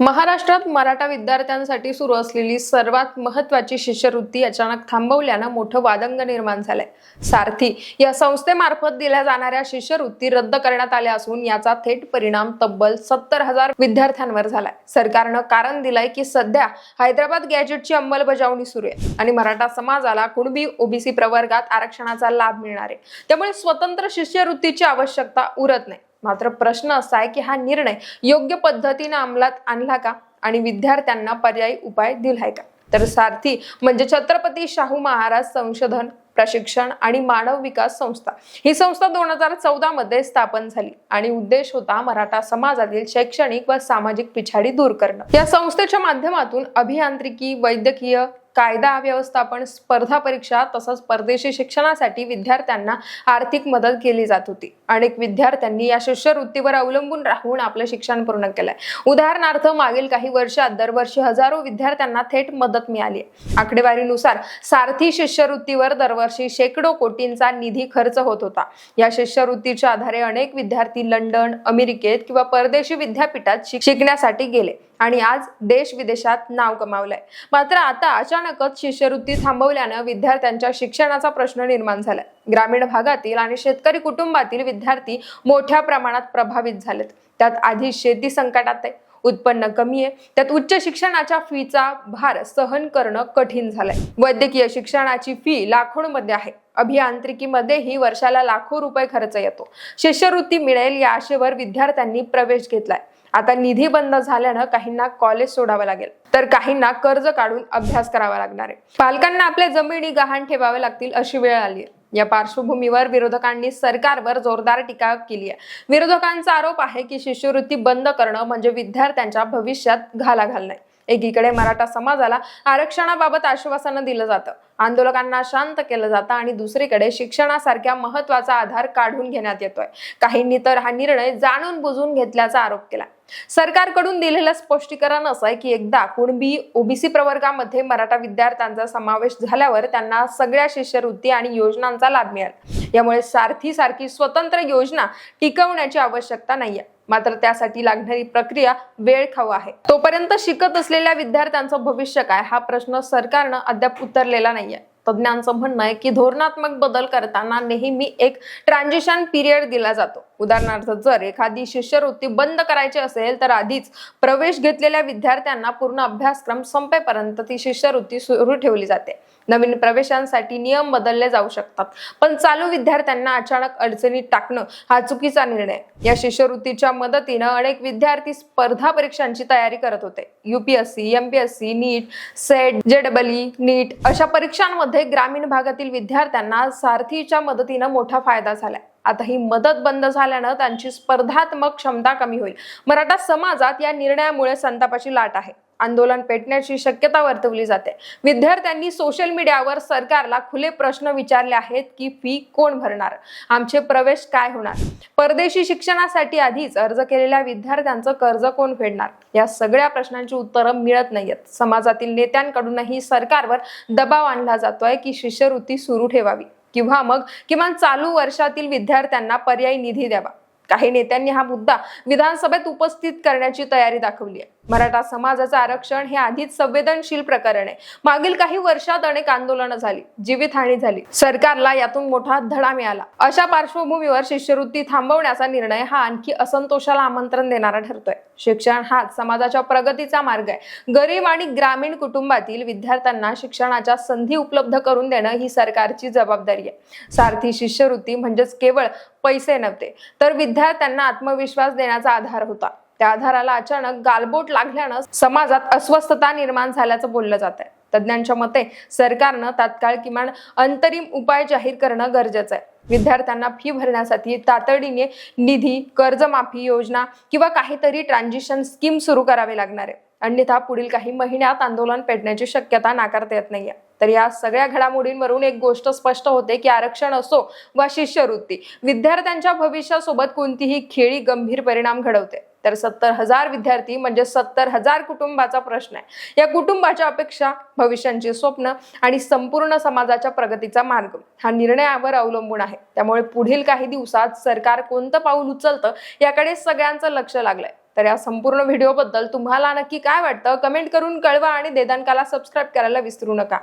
महाराष्ट्रात मराठा विद्यार्थ्यांसाठी सुरू असलेली सर्वात महत्वाची शिष्यवृत्ती अचानक थांबवल्यानं मोठं वादंग निर्माण झालंय. सारथी या संस्थेमार्फत दिल्या जाणाऱ्या शिष्यवृत्ती रद्द करण्यात आल्या असून याचा थेट परिणाम तब्बल सत्तर हजार विद्यार्थ्यांवर झालाय. सरकारनं कारण दिलंय की सध्या हैदराबाद गॅजेटची अंमलबजावणी सुरू आहे आणि मराठा समाजाला कुणबी ओबीसी प्रवर्गात आरक्षणाचा लाभ मिळणार आहे. त्यामुळे स्वतंत्र शिष्यवृत्तीची आवश्यकता उरत नाही. मात्र प्रश्न असा आहे की हा निर्णय योग्य पद्धतीने अंमलात आणला का? आणि विद्यार्थ्यांना पर्यायी उपाय दिलाय का? तर सारथी म्हणजे छत्रपती शाहू महाराज संशोधन प्रशिक्षण आणि मानव विकास संस्था. ही संस्था दोन हजार चौदा मध्ये स्थापन झाली आणि उद्देश होता मराठा समाजातील शैक्षणिक व सामाजिक पिछाडी दूर करणं. या संस्थेच्या माध्यमातून अभियांत्रिकी वैद्यकीय कायदा व्यवस्थापन स्पर्धा परीक्षा तसंच परदेशी शिक्षणासाठी विद्यार्थ्यांना आर्थिक मदत केली जात होती. अनेक विद्यार्थ्यांनी या शिष्यवृत्तीवर अवलंबून राहून आपलं शिक्षण पूर्ण केलंय. उदाहरणार्थ मागील काही वर्षात दरवर्षी हजारो विद्यार्थ्यांना थेट मदत मिळाली आकडेवारीनुसार सारथी शिष्यवृत्तीवर दरवर्षी शेकडो कोटींचा निधी खर्च होत होता. या शिष्यवृत्तीच्या आधारे अनेक विद्यार्थी लंडन अमेरिकेत किंवा परदेशी विद्यापीठात शिकण्यासाठी गेले. आणि आज देश विदेशात नाव कमावलंय. मात्र आता अचानकच शिष्यवृत्ती थांबवल्यानं विद्यार्थ्यांच्या शिक्षणाचा प्रश्न निर्माण झालाय. ग्रामीण भागातील आणि शेतकरी कुटुंबातील विद्यार्थी मोठ्या प्रमाणात प्रभावित झालेत. त्यात आधी शेती संकटात आहे उत्पन्न कमी आहे त्यात उच्च शिक्षणाच्या फीचा भार सहन करणं कठीण झालंय. वैद्यकीय शिक्षणाची फी लाखोंमध्ये आहे. अभियांत्रिकीमध्येही वर्षाला लाखो रुपये खर्च येतो. शिष्यवृत्ती मिळेल या आशेवर विद्यार्थ्यांनी प्रवेश घेतलाय. आता निधी बंद झाल्यानं काहींना कॉलेज सोडावं लागेल. तर काहींना कर्ज काढून अभ्यास करावा लागणार आहे. पालकांना आपल्या जमिनी गहाण ठेवावे लागतील अशी वेळ आली आहे. या पार्श्वभूमीवर विरोधकांनी सरकारवर जोरदार टीका केली आहे. विरोधकांचा आरोप आहे की शिष्यवृत्ती बंद करणं म्हणजे विद्यार्थ्यांच्या भविष्यात घाला घालणं एकीकडे मराठा समाजाला आरक्षणाबाबत आश्वासनं दिलं जातं. आंदोलकांना शांत केलं जातं आणि दुसरीकडे शिक्षणासारख्या महत्त्वाचा आधार काढून घेण्यात येतोय. काहींनी तर हा निर्णय जाणून बुजून घेतल्याचा आरोप केला. सरकारकडून दिलेलं स्पष्टीकरण असं आहे की एकदा कुणबी ओबीसी प्रवर्गामध्ये मराठा विद्यार्थ्यांचा समावेश झाल्यावर त्यांना सगळ्या शिष्यवृत्ती आणि योजनांचा लाभ मिळेल. यामुळे सारथी सारखी स्वतंत्र योजना टिकवण्याची आवश्यकता नाहीये. मात्र त्यासाठी लागणारी प्रक्रिया वेळ खाऊ आहे. तोपर्यंत शिकत असलेल्या विद्यार्थ्यांचं भविष्य काय? हा प्रश्न सरकारनं अद्याप उतरलेला नाहीये. तज्ज्ञांचं म्हणणं आहे की धोरणात्मक बदल करताना नेहमी एक ट्रान्झिशन पिरियड दिला जातो. उदाहरणार्थ जर एखादी शिष्यवृत्ती बंद करायची असेल तर आधीच प्रवेश घेतलेल्या विद्यार्थ्यांना पूर्ण अभ्यासक्रम संपेपर्यंत ती शिष्यवृत्ती सुरू ठेवली जाते. नवीन प्रवेशांसाठी नियम बदलले जाऊ शकतात. पण चालू विद्यार्थ्यांना अचानक अडचणीत टाकणं हा चुकीचा निर्णय. या शिष्यवृत्तीच्या मदतीनं अनेक विद्यार्थी स्पर्धा परीक्षांची तयारी करत होते. युपीएससी एमपीएससी नीट सेट जेडबलई नीट अशा परीक्षांमध्ये ग्रामीण भागातील विद्यार्थ्यांना सारथीच्या मदतीनं मोठा फायदा झालाय. आता ही मदत बंद झाल्यानं त्यांची स्पर्धात्मक क्षमता कमी होईल. मराठा समाजात या निर्णयामुळे संतापाची लाट आहे. आंदोलन पेटण्याची शक्यता वर्तवली जाते. विद्यार्थ्यांनी सोशल मीडियावर सरकारला खुले प्रश्न विचारले आहेत की फी कोण भरणार? आमचे प्रवेश काय होणार? परदेशी शिक्षणासाठी आधीच अर्ज केलेल्या विद्यार्थ्यांचं कर्ज कोण फेडणार? या सगळ्या प्रश्नांची उत्तरं मिळत नाहीयेत. समाजातील नेत्यांकडूनही सरकारवर दबाव आणला जातोय की शिष्यवृत्ती सुरू ठेवावी. किंवा मग किमान चालू वर्षातील विद्यार्थ्यांना पर्यायी निधी द्यावा. काही नेत्यांनी हा मुद्दा विधानसभेत उपस्थित करण्याची तयारी दाखवली आहे. मराठा समाजाचं आरक्षण हे आधीच संवेदनशील प्रकरण आहे. मागील काही वर्षात अनेक आंदोलनं झाली जीवितहानी झाली. सरकारला यातून मोठा धडा मिळाला. अशा पार्श्वभूमीवर शिष्यवृत्ती थांबवण्याचा निर्णय हा आणखी असंतोषाला आमंत्रण देणारा ठरतोय. शिक्षण हाच समाजाच्या प्रगतीचा मार्ग आहे. गरीब आणि ग्रामीण कुटुंबातील विद्यार्थ्यांना शिक्षणाच्या संधी उपलब्ध करून देणं ही सरकारची जबाबदारी आहे. सारथी शिष्यवृत्ती म्हणजेच केवळ पैसे नव्हते तर विद्यार्थ्यांना आत्मविश्वास देण्याचा आधार होता. त्या आधाराला अचानक गालबोट लागल्यानं समाजात अस्वस्थता निर्माण झाल्याचं बोललं जात आहे तज्ज्ञांच्या मते सरकारनं तात्काळ किमान अंतरिम उपाय जाहीर करणं गरजेचं आहे. विद्यार्थ्यांना फी भरण्यासाठी तातडीने निधी कर्जमाफी योजना किंवा काहीतरी ट्रान्झिशन स्कीम सुरू करावी लागणार आहे. अन्यथा पुढील काही महिन्यात आंदोलन पेटण्याची शक्यता नाकारता येत नाहीये. तर या सगळ्या घडामोडींवरून एक गोष्ट स्पष्ट होते की आरक्षण असो वा शिष्यवृत्ती विद्यार्थ्यांच्या भविष्यासोबत कोणतीही खेळी गंभीर परिणाम घडवते. तर सत्तर हजार विद्यार्थी म्हणजे सत्तर हजार कुटुंबाचा प्रश्न आहे. या कुटुंबाच्या अपेक्षा भविष्यांची स्वप्न आणि संपूर्ण समाजाच्या प्रगतीचा मार्ग हा निर्णयावर अवलंबून आहे. त्यामुळे पुढील काही दिवसात सरकार कोणतं पाऊल उचलतं याकडे सगळ्यांचं लक्ष लागलंय. तर या संपूर्ण व्हिडिओबद्दल तुम्हाला नक्की काय वाटतं? कमेंट करून कळवा आणि देदानकाला सबस्क्राईब करायला विसरू नका.